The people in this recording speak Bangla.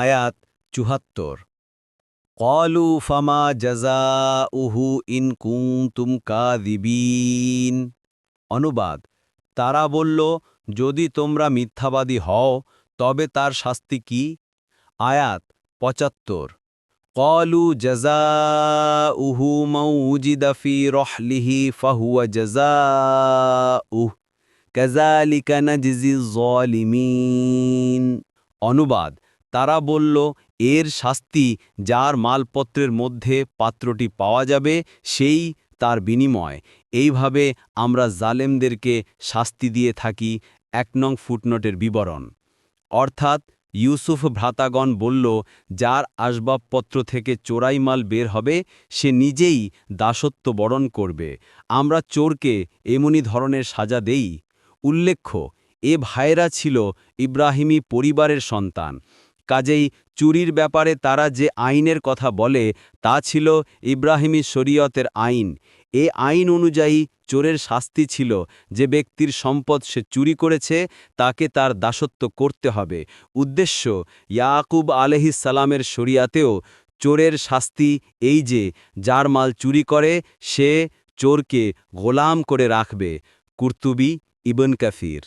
আয়াত চুহাত্তর। কলু ফামা জাজা উহু ইন কুমতুম কাদিবিন অনুবাদ, তারা বলল, যদি তোমরা মিথ্যাবাদী হও, তবে তার শাস্তি কি? আয়াত পঁচাত্তর কলু জাজা উহু মৌজিদাফি রহলিহি ফাহুয়া জাজা উহ কাজালিকা নাজিজি জলিমিন অনুবাদ তারা বলল, এর শাস্তি যার মালপত্রের মধ্যে পাত্রটি পাওয়া যাবে, সেই তার বিনিময়। এইভাবে আমরা জালেমদেরকে শাস্তি দিয়ে থাকি এক নং ফুটনোটের বিবরণ। অর্থাৎ ইউসুফ ভ্রাতাগণ বলল, যার আসবাবপত্র থেকে চোরাই মাল বের হবে, সে নিজেই দাসত্ব বরণ করবে। আমরা চোরকে এমনি ধরনের সাজা দেই। উল্লেখ্য, এ ভাইরা ছিল ইব্রাহিমী পরিবারের সন্তান। কাজেই চুরির ব্যাপারে তারা যে আইনের কথা বলে, তা ছিল ইব্রাহিমী শরীয়তের আইন। এ আইন অনুযায়ী চোরের শাস্তি ছিল, যে ব্যক্তির সম্পদ সে চুরি করেছে, তাকে তার দাসত্ব করতে হবে। উদ্দেশ্য, ইয়াকুব আলহিসালামের শরিয়াতেও চোরের শাস্তি এই যে, যার মাল চুরি করে, সে চোরকে গোলাম করে রাখবে। কুর্তুবি ইবন কাফির